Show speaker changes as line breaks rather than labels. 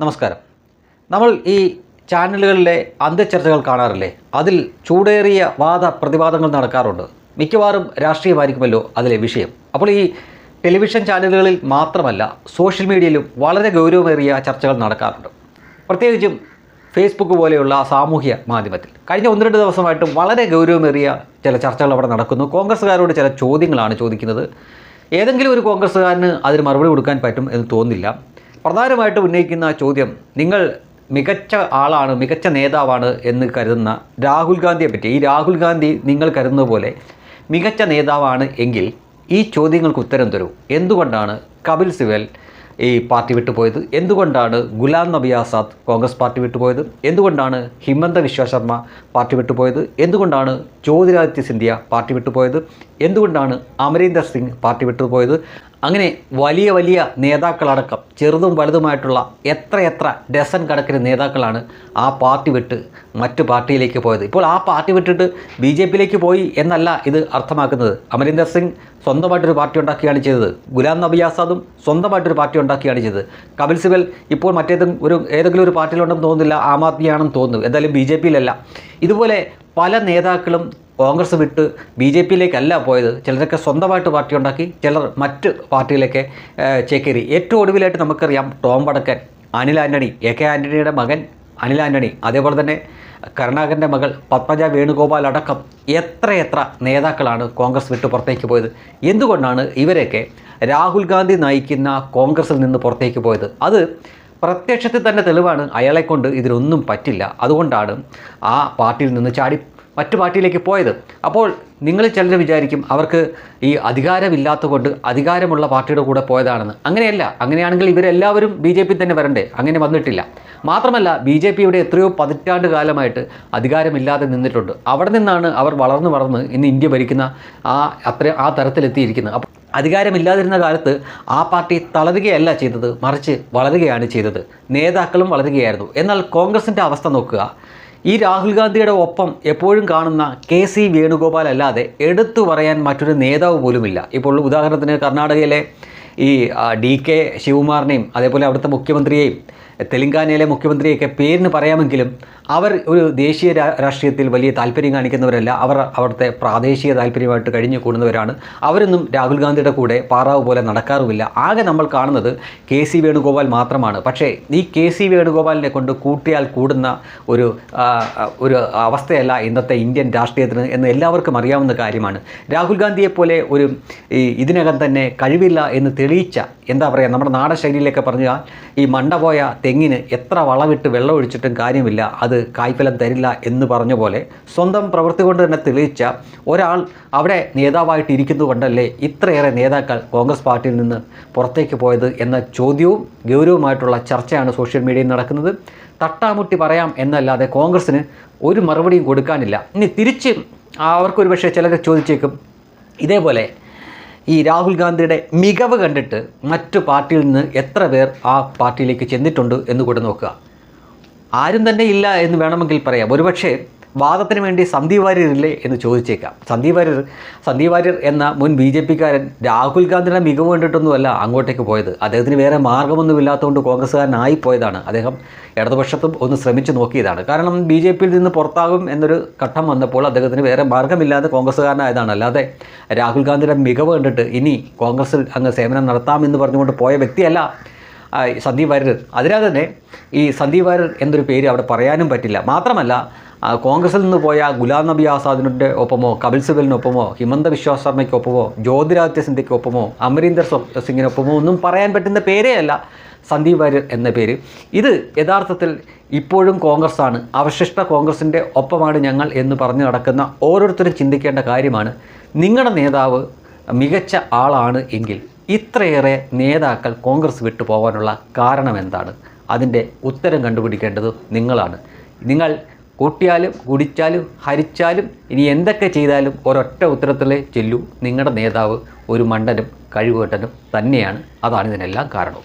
നമസ്കാരം. നമ്മൾ ഈ ചാനലുകളിലെ അന്ത്യചർച്ചകൾ കാണാറില്ലേ? അതിൽ ചൂടേറിയ വാദ പ്രതിവാദങ്ങൾ നടക്കാറുണ്ട്. മിക്കവാറും രാഷ്ട്രീയമായിരിക്കുമല്ലോ അതിലെ വിഷയം. അപ്പോൾ ഈ ടെലിവിഷൻ ചാനലുകളിൽ മാത്രമല്ല സോഷ്യൽ മീഡിയയിലും വളരെ ഗൗരവമേറിയ ചർച്ചകൾ നടക്കാറുണ്ട്. പ്രത്യേകിച്ചും ഫേസ്ബുക്ക് പോലെയുള്ള സാമൂഹ്യ മാധ്യമത്തിൽ. കഴിഞ്ഞ ഒന്ന് രണ്ട് ദിവസമായിട്ട് വളരെ ഗൗരവമേറിയ ചില ചർച്ചകൾ അവിടെ നടക്കുന്നു. കോൺഗ്രസ്സുകാരോട് ചില ചോദ്യങ്ങളാണ് ചോദിക്കുന്നത്. ഏതെങ്കിലും ഒരു കോൺഗ്രസ്സുകാരന് അതിന് മറുപടി കൊടുക്കാൻ പറ്റും എന്ന് തോന്നുന്നില്ല. പ്രധാനമായിട്ട് ഉന്നയിക്കുന്ന ചോദ്യം നിങ്ങൾ മികച്ച ആളാണ് മികച്ച നേതാവാണ് എന്ന് കരുതുന്ന രാഹുൽ ഗാന്ധിയെ പറ്റി. ഈ രാഹുൽ ഗാന്ധി നിങ്ങൾ കരുതുന്ന പോലെ മികച്ച നേതാവാണ് എങ്കിൽ ഈ ചോദ്യങ്ങൾക്ക് ഉത്തരം തരൂ. എന്തുകൊണ്ടാണ്? കപിൽ സിബൽ ഈ പാർട്ടി വിട്ടുപോയത്? എന്തുകൊണ്ടാണ് ഗുലാം നബി ആസാദ് കോൺഗ്രസ് പാർട്ടി വിട്ടുപോയത്? എന്തുകൊണ്ടാണ് ഹിമന്ത വിശ്വ ശർമ്മ പാർട്ടി വിട്ടുപോയത്? എന്തുകൊണ്ടാണ് ജ്യോതിരാദിത്യ സിന്ധ്യ പാർട്ടി വിട്ടുപോയത്? എന്തുകൊണ്ടാണ് അമരീന്ദർ സിംഗ് പാർട്ടി വിട്ടുപോയത്? അങ്ങനെ വലിയ വലിയ നേതാക്കളടക്കം ചെറുതും വലുതുമായിട്ടുള്ള എത്രയെത്ര ഡസൻ കണക്കിന് നേതാക്കളാണ് ആ പാർട്ടി വിട്ട് മറ്റു പാർട്ടിയിലേക്ക് പോയത്? ഇപ്പോൾ ആ പാർട്ടി വിട്ടിട്ട് ബി ജെ പിയിലേക്ക് പോയി എന്നല്ല ഇത് അർത്ഥമാക്കുന്നത്. അമരീന്ദർ സിംഗ് സ്വന്തമായിട്ടൊരു പാർട്ടി ഉണ്ടാക്കുകയാണ് ചെയ്തത്. ഗുലാം നബി ആസാദും സ്വന്തമായിട്ടൊരു പാർട്ടി ഉണ്ടാക്കുകയാണ് ചെയ്തത്. കപിൽ സിബൽ ഇപ്പോൾ മറ്റേതും ഒരു ഏതെങ്കിലും ഒരു പാർട്ടിയിലുണ്ടെന്ന് തോന്നുന്നില്ല ആം ആദ്മിയാണെന്ന് തോന്നുന്നു. എന്തായാലും ബി ജെ പിയിലല്ല. ഇതുപോലെ പല നേതാക്കളും കോൺഗ്രസ് വിട്ട് ബി ജെ പിയിലേക്കല്ല പോയത്. ചിലരൊക്കെ സ്വന്തമായിട്ട് പാർട്ടി ഉണ്ടാക്കി ചിലർ മറ്റ് പാർട്ടിയിലേക്ക് ചേക്കേറി. ഏറ്റവും ഒടുവിലായിട്ട് നമുക്കറിയാം Tom Vadakkan Anil Antony A K ആന്റണിയുടെ മകൻ അനിൽ ആന്റണി അതേപോലെ തന്നെ കരുണാകരന്റെ മകൾ പത്മജ വേണുഗോപാൽ അടക്കം എത്രയെത്ര നേതാക്കളാണ് കോൺഗ്രസ് വിട്ടു പുറത്തേക്ക് പോയത്? എന്തുകൊണ്ടാണ് ഇവരൊക്കെ രാഹുൽ ഗാന്ധി നയിക്കുന്ന കോൺഗ്രസിൽ നിന്ന് പുറത്തേക്ക് പോയത്? അത് പ്രത്യക്ഷത്തിൽ തന്നെ തെളിവാണ്. അയാളെ കൊണ്ട് ഇതിനൊന്നും പറ്റില്ല. അതുകൊണ്ടാണ് ആ പാർട്ടിയിൽ നിന്ന് ചാടി മറ്റു പാർട്ടിയിലേക്ക് പോയത്. അപ്പോൾ നിങ്ങൾ ചിലർ വിചാരിക്കും അവർക്ക് ഈ അധികാരമില്ലാത്ത കൊണ്ട് അധികാരമുള്ള പാർട്ടിയുടെ കൂടെ പോയതാണെന്ന്. അങ്ങനെയല്ല. അങ്ങനെയാണെങ്കിൽ ഇവരെല്ലാവരും ബി ജെ പി തന്നെ വരണ്ടേ? അങ്ങനെ വന്നിട്ടില്ല. മാത്രമല്ല ബി ജെ പിയുടെ എത്രയോ പതിറ്റാണ്ട് കാലമായിട്ട് അധികാരമില്ലാതെ നിന്നിട്ടുണ്ട്. അവിടെ നിന്നാണ് അവർ വളർന്നു വളർന്ന് ഇന്ന് ഇന്ത്യ ഭരിക്കുന്ന ആ അത്ര ആ തരത്തിലെത്തിയിരിക്കുന്നത്. അപ്പോൾ അധികാരമില്ലാതിരുന്ന കാലത്ത് ആ പാർട്ടി തളരുകയല്ല ചെയ്തത്. മറിച്ച് വളരുകയാണ് ചെയ്തത്. നേതാക്കളും വളരുകയായിരുന്നു. എന്നാൽ കോൺഗ്രസിന്റെ അവസ്ഥ നോക്കുക. ഈ രാഹുൽ ഗാന്ധിയുടെ ഒപ്പം എപ്പോഴും കാണുന്ന കെ സി വേണുഗോപാൽ അല്ലാതെ എടുത്തു പറയാൻ മറ്റൊരു നേതാവ് പോലുമില്ല. ഇപ്പോൾ ഉദാഹരണത്തിന് കർണാടകയിലെ ഈ ഡി കെ ശിവകുമാറിനെയും അതേപോലെ അവിടുത്തെ മുഖ്യമന്ത്രിയെയും തെലങ്കാനയിലെ മുഖ്യമന്ത്രിയൊക്കെ പേരിന് പറയാമെങ്കിലും അവർ ഒരു ദേശീയ രാഷ്ട്രീയത്തിൽ വലിയ താല്പര്യം കാണിക്കുന്നവരല്ല. അവർ അവിടുത്തെ പ്രാദേശിക താല്പര്യമായിട്ട് കഴിഞ്ഞു കൂടുന്നവരാണ്. അവരൊന്നും രാഹുൽ ഗാന്ധിയുടെ കൂടെ പാറാവ് പോലെ നടക്കാറുമില്ല. ആകെ നമ്മൾ കാണുന്നത് കെ സി വേണുഗോപാൽ മാത്രമാണ്. പക്ഷേ ഈ കെ സി വേണുഗോപാലിനെ കൊണ്ട് കൂട്ടിയാൽ കൂടുന്ന ഒരു ഒരു അവസ്ഥയല്ല ഇന്നത്തെ ഇന്ത്യൻ രാഷ്ട്രീയത്തിന് എന്ന് എല്ലാവർക്കും അറിയാവുന്ന കാര്യമാണ്. രാഹുൽ ഗാന്ധിയെപ്പോലെ ഒരു ഈ ഇതിനകം തന്നെ കഴിവില്ല എന്ന് തെളിയിച്ച എന്താ പറയുക നമ്മുടെ നാടൻ ശൈലിയിലൊക്കെ പറഞ്ഞാൽ ഈ മണ്ട പോയ തെങ്ങിന് എത്ര വളവിട്ട് വെള്ളം ഒഴിച്ചിട്ടും കാര്യമില്ല. അത് കായ്ഫലം തരില്ല എന്ന് പറഞ്ഞ പോലെ സ്വന്തം പ്രവൃത്തി കൊണ്ട് തന്നെ തെളിയിച്ച ഒരാൾ അവിടെ നേതാവായിട്ട് ഇരിക്കുന്നത് കൊണ്ടല്ലേ ഇത്രയേറെ നേതാക്കൾ കോൺഗ്രസ് പാർട്ടിയിൽ നിന്ന് പുറത്തേക്ക് പോയത് എന്ന ചോദ്യവും ഗൗരവമായിട്ടുള്ള ചർച്ചയാണ് സോഷ്യൽ മീഡിയയിൽ നടക്കുന്നത്. തട്ടാമുട്ടി പറയാം എന്നല്ലാതെ കോൺഗ്രസ്സിന് ഒരു മറുപടിയും കൊടുക്കാനില്ല. ഇനി തിരിച്ച് അവർക്കൊരു പക്ഷേ ചിലർ ചോദിച്ചേക്കും. ഇതേപോലെ ഈ രാഹുൽ ഗാന്ധിയുടെ മികവ് കണ്ടിട്ട് മറ്റു പാർട്ടിയിൽ നിന്ന് എത്ര പേർ ആ പാർട്ടിയിലേക്ക് ചെന്നിട്ടുണ്ട് എന്ന് കൂടെ നോക്കുക. ആരും തന്നെ ഇല്ല എന്ന് വേണമെങ്കിൽ പറയാം. ഒരുപക്ഷേ വാദത്തിന് വേണ്ടി സന്ദീപ് വാര്യരില്ലേ എന്ന് ചോദിച്ചേക്കാം. സന്ദീപ് വാര്യർ സന്ദീപ് വാര്യർ എന്ന മുൻ ബി ജെ പിക്കാരൻ രാഹുൽ ഗാന്ധിയുടെ മികവ് കണ്ടിട്ടൊന്നുമല്ല അങ്ങോട്ടേക്ക് പോയത്. അദ്ദേഹത്തിന് വേറെ മാർഗമൊന്നുമില്ലാത്തതുകൊണ്ട് കോൺഗ്രസ്സുകാരനായി പോയതാണ്. അദ്ദേഹം ഇടതുപക്ഷത്തും ഒന്ന് ശ്രമിച്ചു നോക്കിയതാണ്. കാരണം ബി ജെ പിയിൽ നിന്ന് പുറത്താകും എന്നൊരു ഘട്ടം വന്നപ്പോൾ അദ്ദേഹത്തിന് വേറെ മാർഗമില്ലാതെ കോൺഗ്രസ്സുകാരനായതാണ്. അല്ലാതെ രാഹുൽ ഗാന്ധിയുടെ മികവ് കണ്ടിട്ട് ഇനി കോൺഗ്രസ്സിൽ അങ്ങ് സേവനം നടത്താമെന്ന് പറഞ്ഞുകൊണ്ട് പോയ വ്യക്തിയല്ല സന്ദീപ് വാര്യർ. അതിനാൽ തന്നെ ഈ സന്ദീപ് വാര്യർ എന്നൊരു പേര് അവിടെ പറയാനും പറ്റില്ല. മാത്രമല്ല കോൺഗ്രസിൽ നിന്ന് പോയ ഗുലാം നബി ആസാദിന്റെ ഒപ്പമോ കപിൽ സിബലിനൊപ്പമോ ഹിമന്ത വിശ്വാസ് ശർമ്മയ്ക്കൊപ്പമോ ജ്യോതിരാദിത്യ സിന്ധ്യയ്ക്കൊപ്പമോ അമരീന്ദർ സിംഗിനൊപ്പമോ ഒന്നും പറയാൻ പറ്റുന്ന പേരേ അല്ല സന്ദീപ് വാര്യർ എന്ന പേര്. ഇത് യഥാർത്ഥത്തിൽ ഇപ്പോഴും കോൺഗ്രസ്സാണ്. അവശിഷ്ട കോൺഗ്രസിന്റെ ഒപ്പമാണ് ഞങ്ങൾ എന്ന് പറഞ്ഞ് നടക്കുന്ന ഓരോരുത്തരും ചിന്തിക്കേണ്ട കാര്യമാണ്. നിങ്ങളുടെ നേതാവ് മികച്ച ആളാണ് എങ്കിൽ ഇത്രയേറെ നേതാക്കൾ കോൺഗ്രസ് വിട്ടു പോകാനുള്ള കാരണം എന്താണ്? അതിന്റെ ഉത്തരം കണ്ടുപിടിക്കേണ്ടത് നിങ്ങളാണ്. നിങ്ങൾ കൂട്ടിയാലും കുടിച്ചാലും ഹരിച്ചാലും ഇനി എന്തൊക്കെ ചെയ്താലും ഒരൊറ്റ ഉത്തരത്തിലേ ചെല്ലൂ. നിങ്ങളുടെ നേതാവ് ഒരു മണ്ടനും കഴിവുകെട്ടനും തന്നെയാണ്. അതാണ് ഇതിനെല്ലാം കാരണം.